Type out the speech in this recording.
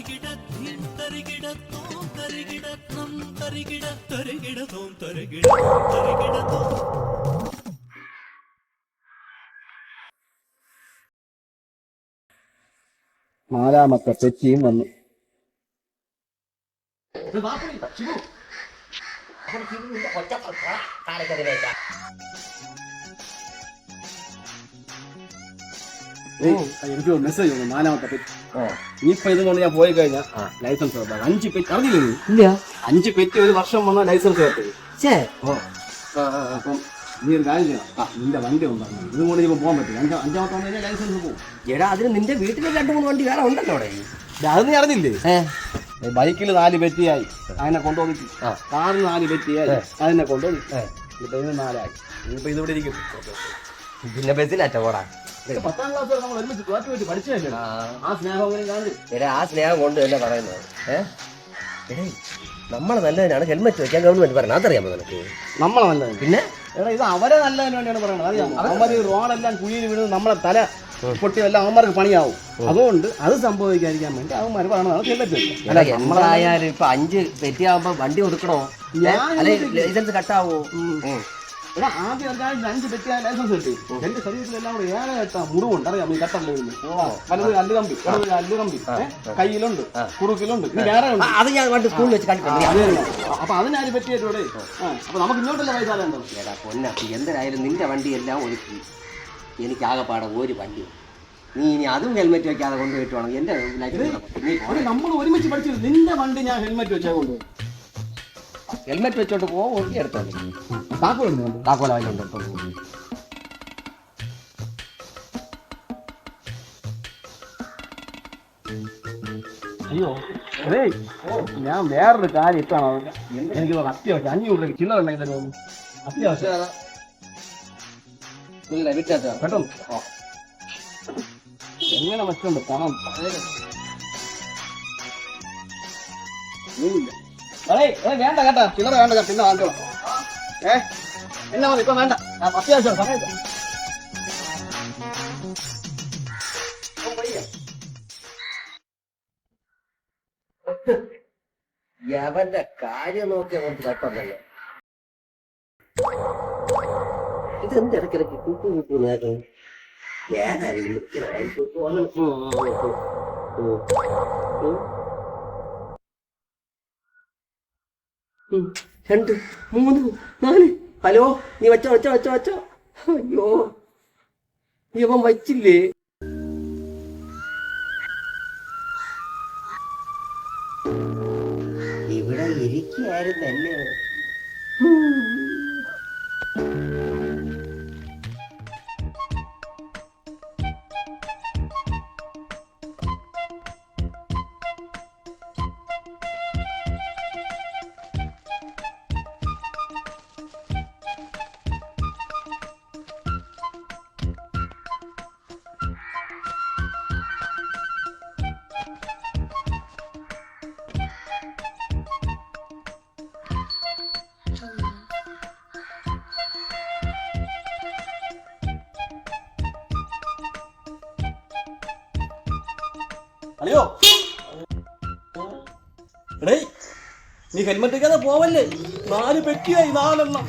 തരികിട തരികിടത്തോം തരികിടത്നം തരികിട തരികിടത്തോം തരികിട തരികിടത്തോം നാലാമത്തെ തെറ്റിയും വന്നു. ഏയ്, എനിക്ക് മെസ്സേജ് വന്നു നാലാമത്തെ പെറ്റ് ഇനിയിപ്പോ ഇതും കൊണ്ട് ഞാൻ പോയി കഴിഞ്ഞാൽ ലൈസൻസ് റദ്ദാക്കും. അഞ്ച് പെറ്റ് അറിഞ്ഞില്ലേ? ഇല്ല. അഞ്ച് പെറ്റ് ഒരു വർഷം വന്നാൽ ലൈസൻസ് ഛേ. അപ്പം നീ ഒരു കാര്യം ചെയ്യണം. ആ നിന്റെ വണ്ടി ഉണ്ടായിരുന്നു ഇതും കൊണ്ട് ഇപ്പൊ പോകാൻ പറ്റില്ല. അഞ്ചാ അഞ്ചാമത്തെ വന്നു കഴിഞ്ഞാൽ ലൈസൻസ് പോകും. എടാ അതിന് നിന്റെ വീട്ടിൽ രണ്ട് മൂന്ന് വണ്ടി വേറെ ഉണ്ടല്ലോ അവിടെ. അത് നീ അറിഞ്ഞില്ലേ? ബൈക്കിൽ നാല് പെറ്റിയായി അതിനെ കൊണ്ടുപോയി. കാറിന് നാല് പെറ്റിയായി അതിനെ കൊണ്ടുപോയി. ഇപ്പൊ നാലായി. ഇനിയിപ്പോ ഇതിവിടെ ഇരിക്കും. പിന്നെ ബസ്സിലാറ്റ പോടാ. പത്താം ക്ലാസ് വരെ നമ്മൾ ഒരുമിച്ച് തോറ്റു വെച്ച് പഠിച്ചതല്ലേ? ആ. സ്നേഹം അങ്ങനെ കാണും എടാ ആ സ്നേഹം കൊണ്ട് തന്നെ പറയുന്നത്. ഏ? നമ്മളെ നമ്മൾ നല്ലതിനാണ് ഹെൽമെറ്റ് വെക്കാൻ ഗവൺമെന്റ് പറയണം അതറിയാമോ നിനക്ക്? നമ്മളെ നല്ലത് പിന്നെ? എടാ ഇത് അവരെ നല്ലതിന് വേണ്ടിയാണ് പറയുന്നത്. അറിയാമോ? അവന്മാർ റോഡെല്ലാം കുഴിയിൽ വീണ് നമ്മളെ തല പൊട്ടിയെല്ലാം അവന്മാർക്ക് പണിയാവും. അതുകൊണ്ട് അത് സംഭവിക്കാതിരിക്കാൻ വേണ്ടി അവന്മാർ പറയണതാണ് ഹെൽമെറ്റ് വെക്കുക നമ്മളായാലും ഇപ്പൊ അഞ്ച് തെറ്റിയാവുമ്പോ വണ്ടി ഒതുക്കണോ. ലൈസൻസ് കട്ടാവോ? എടാ ആദ്യം ഒരാഴ്ച അഞ്ച് പെറ്റിയ ലൈസൻസ് കിട്ടി. എന്റെ ശരീരത്തിലെല്ലാം കൂടെ ഏറെ കെട്ടാ മുറിവുണ്ട്. അറിയാം ഈ കട്ടല്ലേ വലത് അല്ല് കമ്പി ഇടത് അല്ല് കമ്പി? കയ്യിലുണ്ട് കുറുക്കിലുണ്ട് വേറെ ഉണ്ട്. അത് ഞാൻ പണ്ട് സ്കൂളിൽ വെച്ച് തന്നെ. അപ്പൊ അതിനാര് പറ്റിയിട്ടൂടെ അപ്പൊ നമുക്ക് ഇങ്ങോട്ടുള്ള പൈസ എടാ പൊന്നപ്പി നിന്റെ വണ്ടിയെല്ലാം ഒരുക്കി എനിക്ക് ആകെപ്പാടെ ഒരു വണ്ടി. നീ ഇനി അതും ഹെൽമെറ്റ് വെക്കാതെ കൊണ്ട് കിട്ടുവാണെങ്കിൽ എന്റെ നമ്മൾ ഒരുമിച്ച് പഠിച്ചു നിന്റെ വണ്ടി ഞാൻ ഹെൽമെറ്റ് വെച്ചാൽ കൊണ്ട് ഹെൽമെറ്റ് വെച്ചോട്ട് പോകും എടുത്തോ. താക്കോലുണ്ട് താക്കോല അതിലുണ്ട്. അയ്യോ അതേ ഞാൻ വേറൊരു കാര്യം ഇട്ടാണ് എനിക്ക് അത്യാവശ്യം അഞ്ഞൂറ് രൂപ ചില്ലറ ഉണ്ടെങ്കിൽ തരുമോ അത്യാവശ്യം ഇല്ല വിട്ടാ പെട്ടെന്ന് എങ്ങനെ വെച്ചുണ്ട് പണം വേണ്ട കേട്ടാ ചില്ലറ വേണ്ട പിന്നെ വാങ്ങിക്കോളാം ഏ? എന്നാ കാര്യം നോക്കി അങ്ങോട്ട് ഇത് ഇതെന്ത് ഇടയ്ക്കിടയ്ക്ക് കൂട്ടു കൂട്ടു നേരം? ഏതായാലും രണ്ട് മൂന്ന് നാല്. ഹലോ നീ വച്ചോ വച്ചോ വച്ചോ വച്ചോ. അയ്യോ ഇവൻ വച്ചില്ലേ? ഇവിടെ ഇരിക്കുകയായിരുന്നല്ലേ അയ്യോ എടേ നീ ഹെൽമെറ്റ് വെക്കാതെ പോവല്ലേ? നാല് പെട്ടിയായി നാലെണ്ണം.